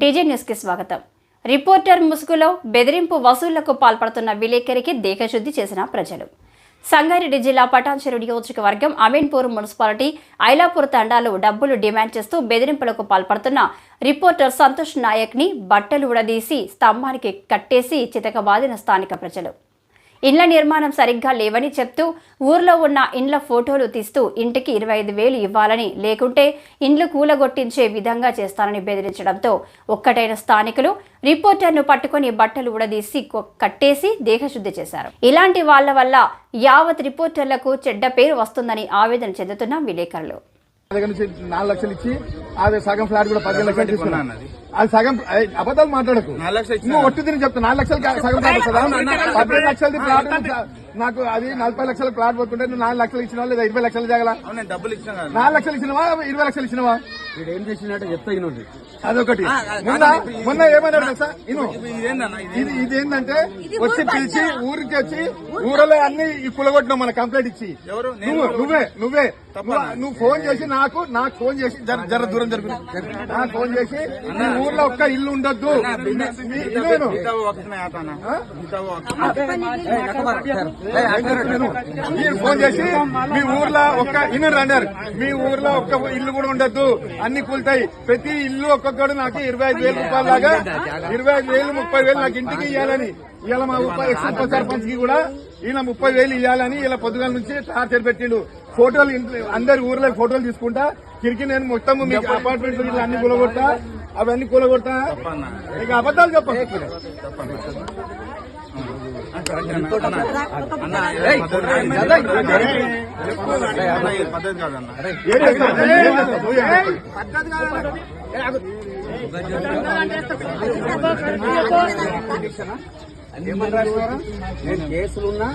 TG న్యూస్కి స్వాగతం. Reporter ముసుగులో బెదిరింపు వసూళ్ళకు పాల్పడుతున్న విలేకరికి దేహశుద్ధి చేసిన ప్రజలు. సంగారెడ్డి జిల్లా పటాన్చెరు నియోజకవర్గం అమీన్పూర్ మున్సిపాలిటీ ఐలాపూర్ తండాలు డబ్బులు డిమాండ్ చేస్తూ బెదిరింపులకు పాల్పడుతున్న రిపోర్టర్ సంతోష్ నాయక్ని బట్టలు ఉడదీసి స్తంభానికి కట్టేసి చితకబాదిన స్థానిక ప్రజలు. ఇండ్ల నిర్మాణం సరిగ్గా లేవని చెప్తూ ఊర్లో ఉన్న ఇండ్ల ఫోటోలు తీస్తూ ఇంటికి ఇరవై ఐదు వేలు ఇవ్వాలని లేకుంటే ఇండ్లు కూలగొట్టించే విధంగా చేస్తానని బెదిరించడంతో ఒక్కటైన స్థానికులు రిపోర్టర్ను పట్టుకొని బట్టలు ఉడదీసి కట్టేసి దేహశుద్ధి చేశారు. ఇలాంటి వాళ్ళ వల్ల యావత్ రిపోర్టర్లకు చెడ్డ పేరు వస్తుందని ఆవేదన చెందుతున్న విలేకరులు. దగ్గర నుంచి నాలుగు లక్షలు ఇచ్చి అది సగం ఫ్లాట్ కూడా పదిహేను లక్షలు తీసుకున్నాను. అది. సగం అబద్ధాలు మాట్లాడకు. లక్షలు ఇచ్చినా? నువ్వు ఒట్టి తిని చెప్తా నాలుగు లక్షలు సగం ఫ్లాట్ వస్తుందా? పదిహేను లక్షలది ఫ్లాట్ నాకు అది నలభై లక్షల ఫ్లాట్ పోతుంటే నువ్వు నాలుగు లక్షలు ఇచ్చినావా లేదా ఇరవై లక్షలు జాగల ఇచ్చిన నాలుగు లక్షలు ఇచ్చినవా? ఇరవై లక్షలు ఇచ్చినవా? వీడు ఏం చేసినట్టు చెప్తా ఇనుండి అదొకటి. మొన్న మొన్న ఏమన్నాడు తెలుసా? ఇను. ఇది ఇది ఇది ఏంటంటే వచ్చి పిలిచి ఊరికి వచ్చి ఊరలో అన్ని ఈ కులగొట్టినావు మన కంప్లైంట్ ఇచ్చి. నువ్వు? నువ్వే నువ్వే? నువ్వు- ఫోన్ చేసి నాకు నాకు ఫోన్ చేసి జర జర దూరం జరుగు. నాకు ఫోన్ చేసి నీ ఊర్లో ఒక్క ఇల్లు ఉండొద్దు. మీరు ఫోన్ చేసి మీ ఊర్లో ఒక్క ఇల్లు రండారు మీ ఊర్లో ఒక్క ఇల్లు కూడా ఉండొద్దు. అన్ని కూలుతాయి. ప్రతి ఇల్లు ఒక్కొక్కడు నాకు ఇరవై ఐదు వేల రూపాయల లాగా ఇరవై ఐదు వేలు ముప్పై వేలు నాకు ఇంటికి ఇవ్వాలని ఇలా మా ఎక్స్ ఉప సర్పంచ్కి కూడా ఈయన ముప్పై వేలు ఇవ్వాలని ఇలా పొద్దుగాల నుంచి టార్చర్ పెట్టిండు. ఫోటోలు అందరి ఊర్లో ఫోటోలు తీసుకుంటా. కిరికి నేను మొత్తం మీకు అపార్ట్మెంట్ అన్ని కూలగొడతా. అవన్నీ కూలగొడతా. ఇక అబద్ధాలు చెప్పండి. పద్ధతి కాదన్న ఏం నేను కేసులున్నా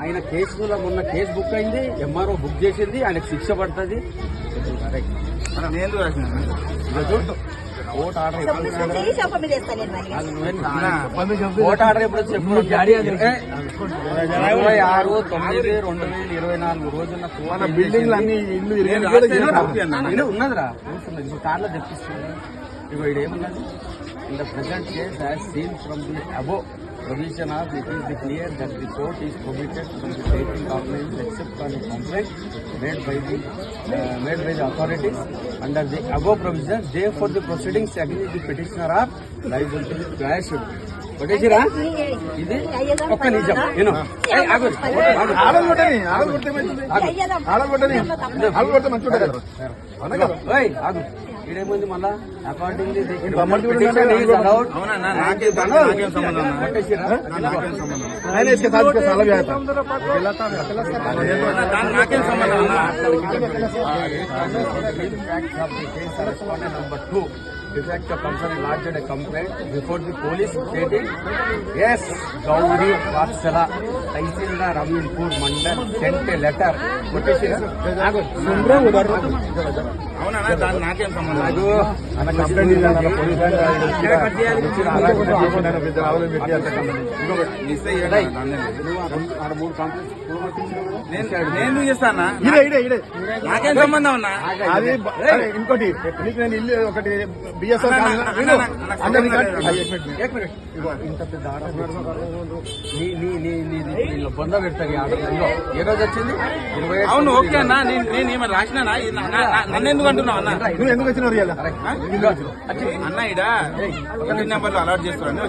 ఆయన కేసులో మొన్న కేసు బుక్ అయింది ఎంఆర్ఓ బుక్ చేసింది ఆయనకు శిక్ష పడుతుంది నేను ఓట్ ఆర్డర్ ఎప్పుడు ఓట్ ఆర్డర్ చెప్పు ఇరవై ఆరు తొమ్మిది రెండు వేల ఇరవై నాలుగు రోజున మన బిల్డింగ్లు అన్ని ఇల్లు ఉన్నదిరా. కార్లో తెప్పిస్తుంది ఇగో ఇది ఏమున్నది in the present case as seen from the above provision of it is the clear that the court is prohibited from the taking organise except on the complaint made by the made by the authorities under the above provision they for the proceedings against the petitioner are liable to quash కొట్టేసిరా ఇది ఒక్క నిజం నేను మంచిగా ఉంటుంది కదా. అవునా కదా? ఓయ్ ఆగు ఇదేముంది మళ్ళా అకార్డింగ్ బొమ్మలు చూడండి. అవునన్నా నాకేం దానికి నాకేం సంబంధం defect of concern lodged a complaint before the police stating, yes, Gauri Vatsala, Taisila Raminpur Mandal sent a letter. అవునా దాని నాకేం నేను చేస్తానా నాకేం సంబంధం అన్నా అది ఇంకోటి నీకు నేను ఇల్లు ఒకటి ఇంత పెద్ద ఆర్డర్ నీ నీ నీ నీ నీ నీలో బొంద పెడతారు ఏ రోజు వచ్చింది? అవును ఓకే అన్న. నేను నేను ఏమైనా రాసినానా ఇది నా- నా- నా- నన్ను ఎందుకు అంటున్నావు అన్న? నువ్వు ఎందుకు వచ్చినావు అన్న ఇడ ఒకటి నెంబర్లు అలర్ట్ చేస్తాను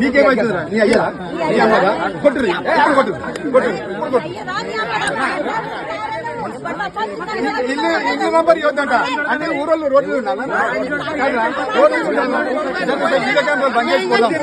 నీకేమైతుందిరా? నీ అయ్యా నీ అమ్మగా కొట్టురి ఇప్పుడు కొట్టు కొట్టు ఇప్పుడు కొట్టు ఇల్లు ఇల్లు నంబర్ ఇవ్వద్దంట. అంటే ఊరోళ్ళు రోడ్లు ఉండాలి? రోడ్లు ఉండాలి? జరుగుతాయి. వీడియో బంద్ చేసుకోవాలి